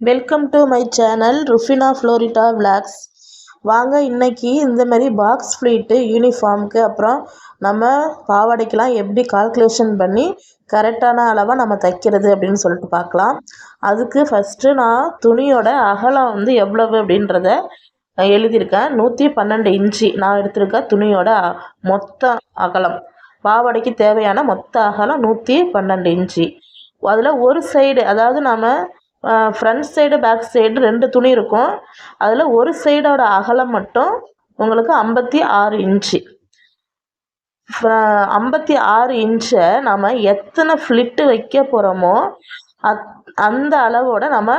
Welcome to my channel Rufina Florita vlogs வாங்க இன்னைக்கு இந்தமாரி பாக்ஸ் ஃப்ளீட்டு யூனிஃபார்முக்கு அப்புறம் நம்ம பாவாடைக்கெலாம் எப்படி கால்குலேஷன் பண்ணி கரெக்டான அளவாக நம்ம தைக்கிறது அப்படின்னு சொல்லிட்டு பார்க்கலாம். அதுக்கு ஃபஸ்ட்டு நான் துணியோட அகலம் வந்து எவ்வளவு அப்படின்றத எழுதியிருக்கேன். நூற்றி பன்னெண்டு இன்ச்சு நான் எடுத்திருக்க துணியோட மொத்த அகலம். பாவாடைக்கு தேவையான மொத்த அகலம் நூற்றி பன்னெண்டு இன்ச்சு. அதில் ஒரு சைடு அதாவது நம்ம ஃப்ரண்ட் சைடு பேக் சைடு ரெண்டு துணி இருக்கும். அதில் ஒரு சைடோட அகலம் மட்டும் உங்களுக்கு ஐம்பத்தி ஆறு இன்ச்சு ஐம்பத்தி ஆறு இன்ச்சை நம்ம எத்தனை ஃப்ளிட்டு வைக்க போகிறோமோ அத் அந்த அளவோட நம்ம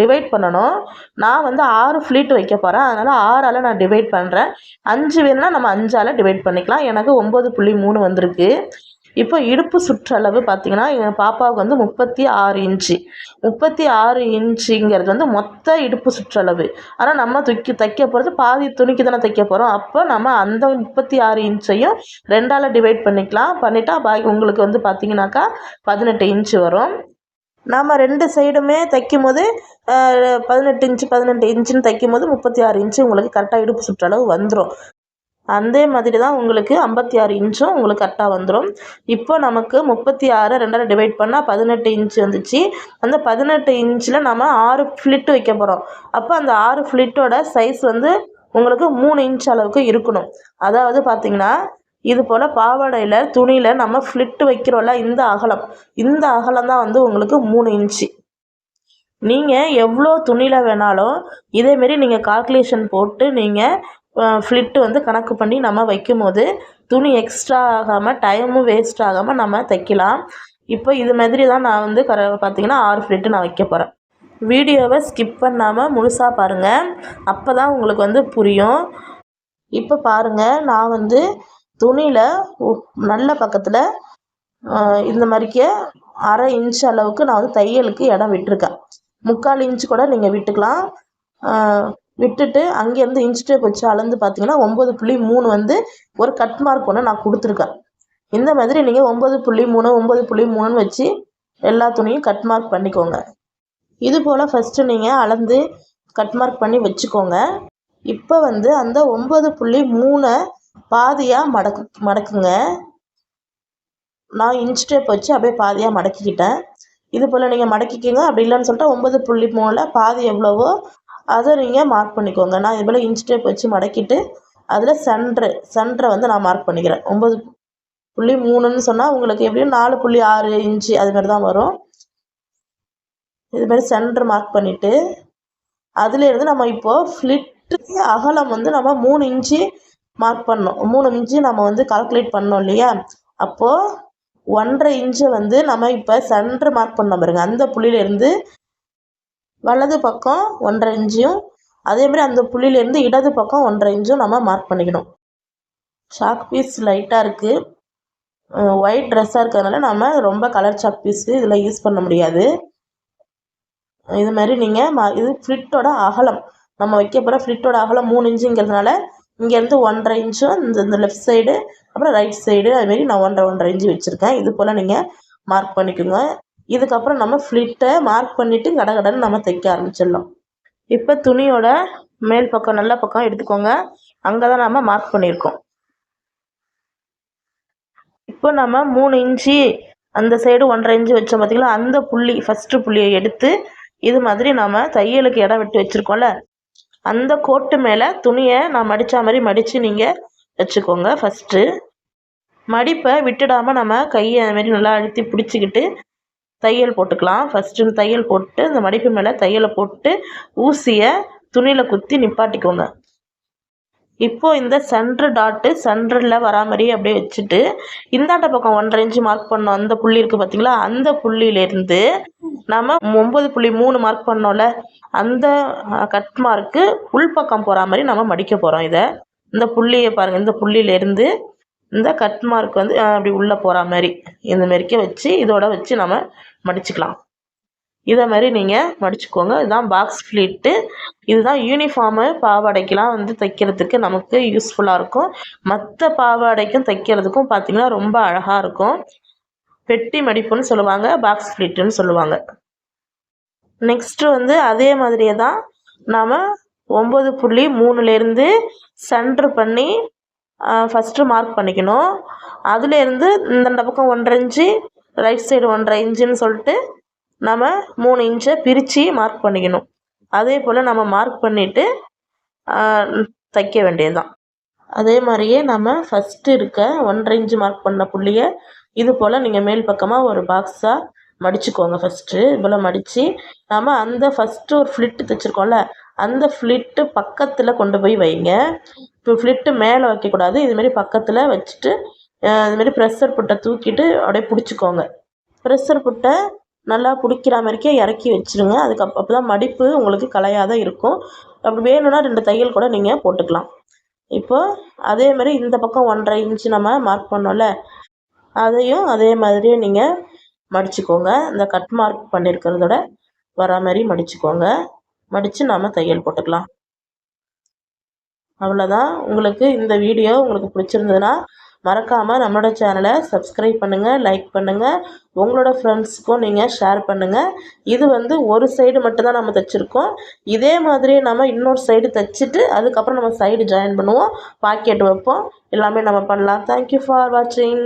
டிவைட் பண்ணணும். நான் வந்து ஆறு ஃப்ளீட் வைக்க போகிறேன் அதனால் ஆறால் நான் டிவைட் பண்ணுறேன் அஞ்சு வேணும்னா நம்ம அஞ்சால் டிவைட் பண்ணிக்கலாம். எனக்கு ஒம்பது புள்ளி மூணு வந்திருக்கு. இப்போ இடுப்பு சுற்றளவு பார்த்தீங்கன்னா எங்கள் பாப்பாவுக்கு வந்து முப்பத்தி ஆறு இன்ச்சு. முப்பத்தி ஆறு இன்ச்சுங்கிறது வந்து மொத்த இடுப்பு சுற்றளவு. ஆனால் நம்ம துக்கி தைக்க போகிறது பாதி துணிக்கு தானே தைக்க போகிறோம் அப்போ நம்ம அந்த முப்பத்தி ஆறு இன்ச்சையும் ரெண்டால் டிவைட் பண்ணிக்கலாம். பண்ணிட்டா பாக்கி உங்களுக்கு வந்து பார்த்தீங்கன்னாக்கா பதினெட்டு இன்ச்சு வரும். நாம் ரெண்டு சைடுமே தைக்கும் போது பதினெட்டு இன்ச்சு பதினெட்டு இன்ச்சுன்னு தைக்கும் போது முப்பத்தி ஆறு இன்ச்சு உங்களுக்கு கரெக்டாக இடுப்பு சுற்றளவு வந்துடும் அதே மாதிரி தான் உங்களுக்கு ஐம்பத்தி ஆறு இன்ச்சும் உங்களுக்கு கரெக்டாக வந்துடும் இப்போ நமக்கு முப்பத்தி ஆறு ரெண்டால் டிவைட் பண்ணால் பதினெட்டு இன்ச் வந்துச்சு. அந்த பதினெட்டு இன்ச்சில் நம்ம ஆறு ஃப்ளிட் வைக்க போகிறோம் அப்போ அந்த ஆறு ஃப்ளிட்டோட சைஸ் வந்து உங்களுக்கு மூணு இன்ச் அளவுக்கு இருக்கணும். அதாவது பார்த்தீங்கன்னா இது போல் பாவாடையில் துணியில் நம்ம ஃப்ளிட் வைக்கிறோம்ல இந்த அகலம். இந்த அகலம் தான் வந்து உங்களுக்கு மூணு இன்ச்சு. நீங்கள் எவ்வளோ துணியில் வேணாலும் இதேமாரி நீங்கள் கால்குலேஷன் போட்டு நீங்கள் ஃப்ளிட்டு வந்து கணக்கு பண்ணி நம்ம வைக்கும்போது துணி எக்ஸ்ட்ரா ஆகாமல் டைமும் வேஸ்ட் ஆகாமல் நம்ம தைக்கலாம். இப்போ இது மாதிரி தான் நான் வந்து கர பார்த்திங்கன்னா ஆறு ஃப்ளிட்டு நான் வைக்க போகிறேன் வீடியோவை ஸ்கிப் பண்ணாமல் முழுசாக பாருங்கள் அப்போ தான் உங்களுக்கு வந்து புரியும். இப்போ பாருங்கள் நான் வந்து துணியில் நல்ல பக்கத்தில் இந்த மாதிரிக்கே அரை இன்ச் அளவுக்கு நான் வந்து தையலுக்கு இடம் விட்டிருக்கேன். முக்கால் இன்ச்சு கூட நீங்கள் விட்டுக்கலாம். விட்டுட்டு அங்கேருந்து இன்ச் டேப் வச்சு அளந்து பார்த்தீங்கன்னா ஒம்பது புள்ளி மூணு வந்து ஒரு கட் மார்க் ஒன்று நான் கொடுத்துருக்கேன். இந்த மாதிரி நீங்கள் ஒம்பது புள்ளி மூணு ஒம்பது புள்ளி மூணுன்னு வச்சு எல்லா துணியும் கட் மார்க் பண்ணிக்கோங்க. இது போல் ஃபஸ்ட்டு நீங்கள் அளந்து கட் மார்க் பண்ணி வச்சுக்கோங்க. இப்போ வந்து அந்த ஒம்பது புள்ளி மூணை பாதியாக மடக்கு மடக்குங்க. நான் இன்ச் டேப் வச்சு அப்படியே பாதியாக மடக்கிக்கிட்டேன். இது போல் நீங்கள் மடக்கிக்கோங்க. அப்படி இல்லைன்னு சொல்லிட்டு ஒம்பது புள்ளி மூணில் பாதி எவ்வளவோ அதை நீங்கள் மார்க் பண்ணிக்கோங்க. நான் இது போல் இன்ச் டேப் வச்சு மடக்கிட்டு அதில் சென்ட்ரு சென்டரை வந்து நான் மார்க் பண்ணிக்கிறேன். ஒம்பது புள்ளி மூணுன்னு சொன்னால் உங்களுக்கு எப்படியும் நாலு புள்ளி ஆறு இன்ச்சு அது மாதிரி தான் வரும். இது மாதிரி சென்டர் மார்க் பண்ணிவிட்டு அதுலேருந்து நம்ம இப்போது ஃப்ளிட்டு அகலம் வந்து நம்ம மூணு இன்ச்சு மார்க் பண்ணோம் மூணு இன்ச்சு நம்ம வந்து கால்குலேட் பண்ணோம் இல்லையா? அப்போது ஒன்றரை இன்ச்சை வந்து நம்ம இப்போ சென்டர் மார்க் பண்ணோம் பாருங்க. அந்த புள்ளியிலேருந்து வலது பக்கம் ஒன்றரை இன்ச்சும் அதே மாதிரி அந்த புள்ளியிலேருந்து இடது பக்கம் ஒன்றரை இன்ச்சும் நம்ம மார்க் பண்ணிக்கணும். சாக் பீஸ் லைட்டாக இருக்குது ஒயிட் ட்ரெஸ்ஸாக இருக்கிறதுனால நம்ம ரொம்ப கலர் சாக் பீஸு இதில் யூஸ் பண்ண முடியாது. இது மாதிரி நீங்கள் ம இது ஃப்ளிட்டோட அகலம். நம்ம வைக்க போகிற ஃப்ளிட்டோட அகலம் மூணு இன்ச்சுங்கிறதுனால இங்கேருந்து ஒன்றரை இன்ச்சும் இந்த இந்த லெஃப்ட் சைடு அப்புறம் ரைட் சைடு அதுமாரி நான் ஒன்றரை ஒன்றரை இன்ச்சு வச்சுருக்கேன். இது போல் நீங்கள் மார்க் பண்ணிக்கோங்க. இதுக்கப்புறம் நம்ம ஃப்ளிட்டை மார்க் பண்ணிவிட்டு கடகடன்னு நம்ம தைக்க ஆரம்பிச்சிடலாம். இப்போ துணியோட மேல் பக்கம் நல்ல பக்கம் எடுத்துக்கோங்க. அங்கே தான் நம்ம மார்க் பண்ணியிருக்கோம். இப்போ நம்ம மூணு இன்ச்சு அந்த சைடு ஒன்றரை இன்ச்சு வச்சோம் பார்த்தீங்களா அந்த புள்ளி ஃபஸ்ட்டு புள்ளியை எடுத்து இது மாதிரி நம்ம தையலுக்கு இடம் விட்டு வச்சுருக்கோம்ல? அந்த கோட்டு மேலே துணியை நான் மடித்த மாதிரி மடித்து நீங்கள் வச்சுக்கோங்க ஃபஸ்ட்டு மடிப்பை விட்டுடாமல் நம்ம கையை அது மாதிரி நல்லா அழுத்தி பிடிச்சிக்கிட்டு தையல் போட்டுக்கலாம். ஃபஸ்ட்டு தையல் போட்டு அந்த மடிப்பு மேலே தையலை போட்டு ஊசியை துணியில் குத்தி நிப்பாட்டிக்கோங்க. இப்போ இந்த சென்ட்ரு டாட்டு சென்டரில் வரா அப்படியே வச்சுட்டு இந்தாண்ட பக்கம் ஒன்றரை இன்ச்சு மார்க் பண்ணோம் அந்த புள்ளி இருக்குது பார்த்தீங்களா அந்த புள்ளியிலேருந்து நம்ம ஒம்பது புள்ளி மூணு மார்க் பண்ணோம்ல அந்த கட் மார்க்கு உள்பக்கம் போகிற மாதிரி நம்ம மடிக்க போகிறோம் இதை. இந்த புள்ளியை பாருங்கள் இந்த புள்ளியிலேருந்து இந்த கட் மார்க் வந்து அப்படி உள்ளே போகிற மாதிரி. இந்த மாரிக்கே வச்சு இதோட வச்சு நம்ம மடிச்சுக்கலாம். இதை மாதிரி நீங்கள் மடிச்சுக்கோங்க. இதுதான் பாக்ஸ் ஃப்ளீட்டு இதுதான் யூனிஃபார்மு பாவாடைக்கெலாம் வந்து தைக்கிறதுக்கு நமக்கு யூஸ்ஃபுல்லாக இருக்கும். மற்ற பாவாடைக்கும் தைக்கிறதுக்கும் பார்த்திங்கன்னா ரொம்ப அழகாக இருக்கும். பெட்டி மடிப்புன்னு சொல்லுவாங்க பாக்ஸ் ஃப்ளீட்டுன்னு சொல்லுவாங்க. நெக்ஸ்ட்டு வந்து அதே மாதிரியே தான் நாம் ஒம்பது புள்ளி மூணுலேருந்து சென்ட்ரு பண்ணி ஃபஸ்ட்டு மார்க் பண்ணிக்கணும். அதுலேருந்து இந்தந்த பக்கம் ஒன்றரை இன்ச்சு ரைட் சைடு ஒன்றரை இன்ச்சுன்னு சொல்லிட்டு நம்ம மூணு இன்ச்சை பிரித்து மார்க் பண்ணிக்கணும். அதே போல் நம்ம மார்க் பண்ணிவிட்டு தைக்க வேண்டியது தான் அதே மாதிரியே நம்ம ஃபஸ்ட்டு இருக்க ஒன்றரை இன்ச்சு மார்க் பண்ண புள்ளியை இது போல் நீங்கள் மேல் பக்கமாக ஒரு பாக்ஸாக மடிச்சுக்கோங்க ஃபஸ்ட்டு இது போல் மடித்து நம்ம அந்த ஃபஸ்ட்டு ஒரு ஃப்ளிட்டு தைச்சிருக்கோம்ல அந்த ஃப்ளிட்டு பக்கத்தில் கொண்டு போய் வைங்க. இப்போ ஃப்ளிட்டு மேலே வைக்கக்கூடாது. இதுமாரி பக்கத்தில் வச்சுட்டு இதுமாரி ப்ரெஷர் புட்டை தூக்கிட்டு அப்படியே பிடிச்சிக்கோங்க. ப்ரெஷர் புட்டை நல்லா பிடிக்கிற மாதிரிக்கே இறக்கி வச்சுருங்க. அதுக்கு அப்போ தான் மடிப்பு உங்களுக்கு கலையாத இருக்கும். அப்படி வேணும்னா ரெண்டு தையல் கூட நீங்கள் போட்டுக்கலாம். இப்போது அதே மாதிரி இந்த பக்கம் ஒன்றரை இன்ச்சு நம்ம மார்க் பண்ணோம்ல அதையும் அதே மாதிரியே நீங்கள் மடிச்சுக்கோங்க. இந்த கட் மார்க் பண்ணியிருக்கிறதோட வர மாதிரி மடிச்சுக்கோங்க. மடித்து நாம் தையல் போட்டுக்கலாம். அவ்வளோதான் உங்களுக்கு இந்த வீடியோ உங்களுக்கு பிடிச்சிருந்ததுன்னா மறக்காமல் நம்மளோட சேனலை சப்ஸ்கிரைப் பண்ணுங்கள் லைக் பண்ணுங்கள் உங்களோட ஃப்ரெண்ட்ஸுக்கும் நீங்கள் ஷேர் பண்ணுங்கள் இது வந்து ஒரு சைடு மட்டும்தான் நம்ம தைச்சிருக்கோம். இதே மாதிரி நம்ம இன்னொரு சைடு தைச்சிட்டு அதுக்கப்புறம் நம்ம சைடு ஜாயின் பண்ணுவோம். பாக்கெட் வைப்போம். எல்லாமே நம்ம பண்ணலாம். தேங்க்யூ ஃபார் வாட்சிங்